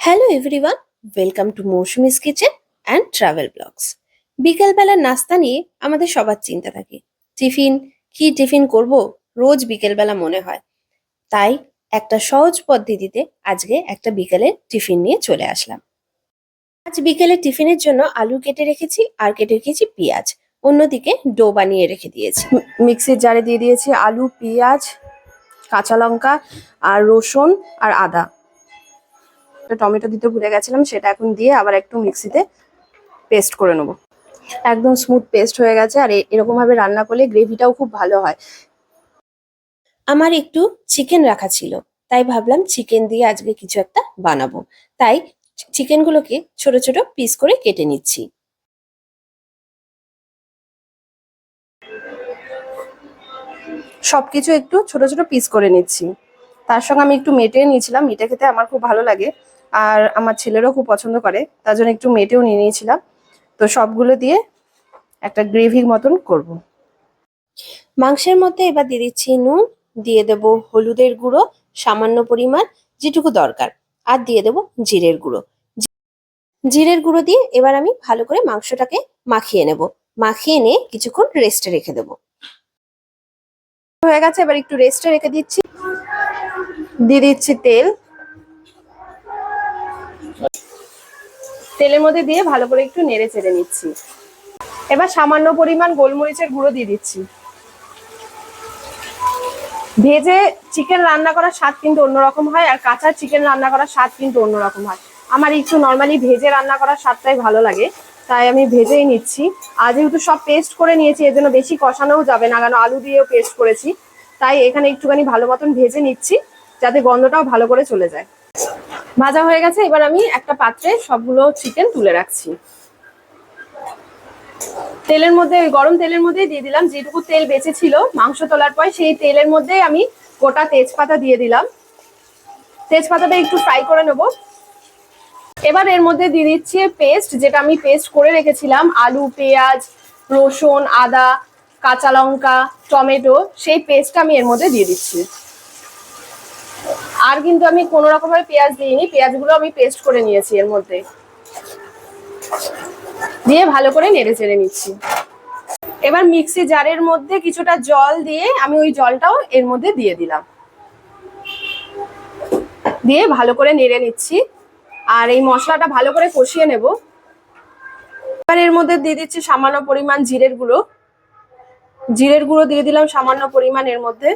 Hello everyone welcome to Moushumi's kitchen and travel blogs বিকেলবেলার নাস্তা নিয়ে আমাদের সবার চিন্তা থাকে। টিফিন, কি টিফিন করব রোজ বিকেলবেলা মনে হয়। তাই একটা সহজ পদ্ধতিতে আজকে একটা বিকেলের টিফিন নিয়ে চলে আসলাম। আজ বিকেলে টিফিনের জন্য আলু কেটে রেখেছি আর কেটে রেখেছি পেঁয়াজ। অন্যদিকে ডো বানিয়ে রেখে দিয়েছি। মিক্সির জারে দিয়ে দিয়েছি আলু, পেঁয়াজ, কাঁচা লঙ্কা আর রসুন আর আদা। টমেটো দিতে ভুলে গেছিলাম, সেটা এখন দিয়ে আবার একটু মিক্সিতে পেস্ট করে নেব। একদম স্মুথ পেস্ট হয়ে গেছে আর এ- এরকম ভাবে রান্না করলে গ্রেভিটাও খুব ভালো হয়। আমার একটু চিকেন রাখা ছিল, তাই ভাবলাম চিকেন দিয়ে আজকে কিছু একটা বানাবো। তাই চিকেনগুলোকে ছোট ছোট পিস করে কেটে নিচ্ছি। সবকিছু একটু ছোট ছোট পিস করে নিচ্ছি। তার সঙ্গে আমি একটু মেটে নিয়েছিলাম, মেটে খেতে আমার খুব ভালো লাগে। আর আমার ছেলেরও খুব পছন্দ করে তার জন্য একটু মেটেও নিয়ে নিয়েছিলাম। তো সবগুলো দিয়ে একটা গ্রেভির মতন করব। মাংসের মধ্যে এবার দিয়ে দিচ্ছি নুন দিয়ে দেব হলুদের গুঁড়ো সামান্য পরিমাণ যেটুকু দরকার আর দিয়ে দেব জিরের গুঁড়ো। জিরের গুঁড়ো দিয়ে এবার আমি ভালো করে মাংসটাকে মাখিয়ে নেব। মাখিয়ে নিয়ে কিছুক্ষণ রেস্টে রেখে দেব। হয়ে গেছে এবার একটু রেস্টে রেখে দিচ্ছি। দিয়ে দিচ্ছি তেল। তেলের মধ্যে দিয়ে ভালো করে একটু নেড়ে চেড়ে নিচ্ছি। এবার সামান্য পরিমাণ গোলমরিচের গুঁড়ো দিয়ে দিচ্ছি। ভেজে চিকেন রান্না করার স্বাদ কিন্তু অন্যরকম হয় আর কাঁচা চিকেন রান্না করার স্বাদ কিন্তু অন্যরকম হয়। আমার একটু নর্মালি ভেজে রান্না করার স্বাদটাই ভালো লাগে, তাই আমি ভেজেই নিচ্ছি। আর যেহেতু সব পেস্ট করে নিয়েছি, এর জন্য বেশি কষানোও যাবে না কেন আলু দিয়েও পেস্ট করেছি। তাই এখানে একটুখানি ভালো মতন ভেজে নিচ্ছি, যাতে গন্ধটাও ভালো করে চলে যায়। ভাজা হয়ে গেছে, এবার আমি একটা পাত্রে সবগুলো চিকেন তুলে রাখছি। তেলের মধ্যে গরম তেলের মধ্যেই দিয়ে দিলাম, যেটুকু তেল বেঁচে ছিল, মাংস তোলার পর সেই তেলের মধ্যেই আমি গোটা তেজপাতা দিয়ে দিলাম। তেজপাতাটা একটু ফ্রাই করে নেব। এবার এর মধ্যে দিয়ে দিচ্ছি পেস্ট যেটা আমি পেস্ট করে রেখেছিলাম, আলু, পেঁয়াজ, রসুন, আদা, কাঁচা লঙ্কা, টমেটো, সেই পেস্টটা আমি এর মধ্যে দিয়ে দিচ্ছি। আর কিন্তু আমি কোনো রকমের পেঁয়াজ দিইনি, পেঁয়াজগুলো আমি পেস্ট করে নিয়েছি এর মধ্যে। দিয়ে ভালো করে নেড়ে চেড়ে নিচ্ছি। এবার মিক্সি জারের মধ্যে কিছুটা জল দিয়ে আমি ওই জলটাও এর মধ্যে দিয়ে দিলাম। দিয়ে ভালো করে নেড়ে নিচ্ছি। আর এই মশলাটা ভালো করে কষিয়ে নেব। এবার এর মধ্যে দিয়ে দিচ্ছি সামান্য পরিমাণ জিরের গুঁড়ো। জিরের গুঁড়ো দিয়ে দিলাম সামান্য পরিমাণ এর মধ্যে।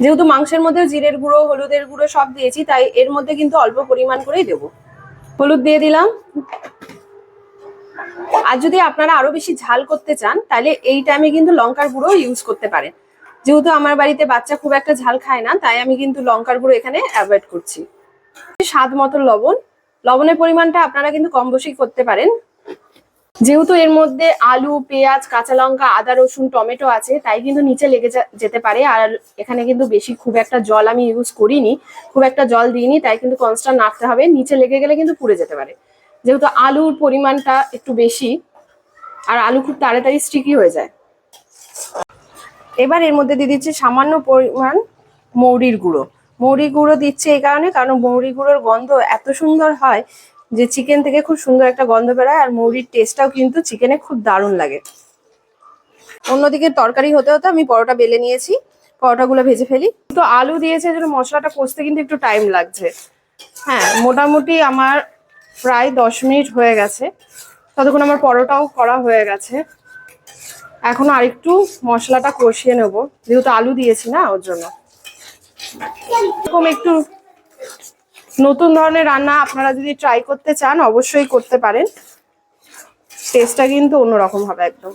যেহেতু মাংসের মধ্যে জিরের গুঁড়ো, হলুদের গুঁড়ো সব দিয়েছি, তাই এর মধ্যে কিন্তু অল্প পরিমাণ করেই দেবো। হলুদ দিয়ে দিলাম। আর যদি আপনারা আরও বেশি ঝাল করতে চান, তাহলে এই টাইমে কিন্তু লঙ্কার গুঁড়ো ইউজ করতে পারেন। যেহেতু আমার বাড়িতে বাচ্চা খুব একটা ঝাল খায় না, তাই আমি কিন্তু লঙ্কার গুঁড়ো এখানে অ্যাভয়েড করছি। স্বাদ মতো লবণ। লবণের পরিমাণটা আপনারা কিন্তু কম বেশি করতে পারেন। যেহেতু এর মধ্যে আলু, পেঁয়াজ, কাঁচা লঙ্কা, আদা, রসুন, টমেটো আছে, তাই কিন্তু নিচে লেগে যেতে পারে। আর এখানে কিন্তু বেশি খুব একটা জল আমি ইউজ করিনি, খুব একটা জল দিইনি, তাই কিন্তু কনস্ট্যান্ট নাড়তে হবে। নিচে লেগে গেলে কিন্তু পুড়ে যেতে পারে। যেহেতু আলুর পরিমাণটা একটু বেশি, আর আলু খুব তাড়াতাড়ি স্টিকি হয়ে যায়। এবার এর মধ্যে দিয়ে দিচ্ছি সামান্য পরিমাণ মৌরির গুঁড়ো। মৌরি গুঁড়ো দিচ্ছে এই কারণে, কারণ মৌরি গুঁড়োর গন্ধ এত সুন্দর হয় যে চিকেন থেকে খুব সুন্দর একটা গন্ধ বেরোয় আর মৌরির টেস্টটাও কিন্তু চিকেনে খুব দারুণ লাগে। অন্যদিকে তরকারি হতে হতে আমি পরোটা বেলে নিয়েছি, পরোটাগুলো ভেজে ফেলি। তো আলু দিয়েছে যেন মশলাটা কষতে কিন্তু একটু টাইম লাগছে। হ্যাঁ মোটামুটি আমার প্রায় দশ মিনিট হয়ে গেছে। ততক্ষণ আমার পরোটাও করা হয়ে গেছে। এখন আরেকটু মশলাটা কষিয়ে নেব। যেহেতু আলু দিয়েছি না, ওর জন্য। এরকম একটু নতুন ধরনের রান্না আপনারা যদি ট্রাই করতে চান, অবশ্যই করতে পারেন। টেস্টটা কিন্তু অন্যরকম হবে একদম।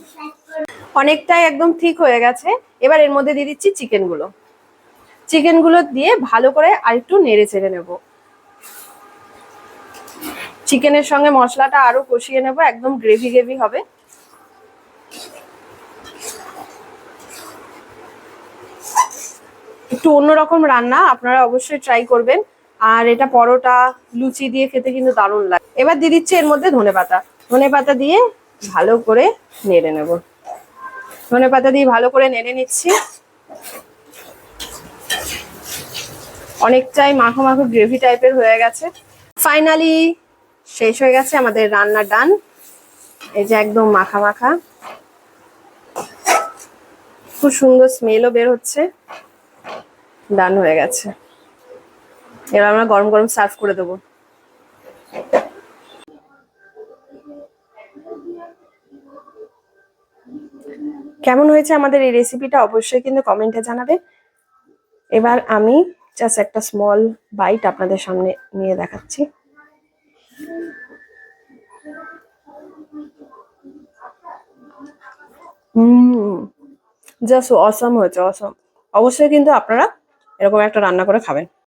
অনেকটাই একদম ঠিক হয়ে গেছে। এবার এর মধ্যে দিয়ে দিচ্ছি চিকেনগুলো চিকেনগুলো দিয়ে ভালো করে আরেকটু নেড়ে চেড়ে নেব। চিকেনের সঙ্গে মশলাটা আরও কষিয়ে নেব, একদম গ্রেভি গ্রেভি হবে। একটু অন্যরকম রান্না আপনারা অবশ্যই ট্রাই করবেন। আর এটা পরোটা, লুচি দিয়ে খেতে কিন্তু দারুণ লাগে। এবার দিয়ে দিচ্ছি এর মধ্যে ধনে পাতা। ধনে পাতা দিয়ে ভালো করে নেড়ে নেব। ধনে পাতা দিয়ে ভালো করে নেড়ে নিচ্ছি। অনেকটাই মাখো মাখো গ্রেভি টাইপের হয়ে গেছে। ফাইনালি শেষ হয়ে গেছে আমাদের রান্না ডান। এই যে একদম মাখা মাখা। খুব সুন্দর স্মেলও বের হচ্ছে। ডান হয়ে গেছে। এবার আমরা গরম গরম সার্ভ করে দেবো। কেমন হয়েছে আমাদের এই রেসিপিটা অবশ্যই কিন্তু কমেন্টে জানাবে। এবার আমি জাস্ট একটা স্মল বাইট আপনাদের সামনে নিয়ে দেখাচ্ছি। হুম জাস্ট অসম হয়েছে অসম অবশ্যই কিন্তু আপনারা এরকম একটা রান্না করে খাবেন।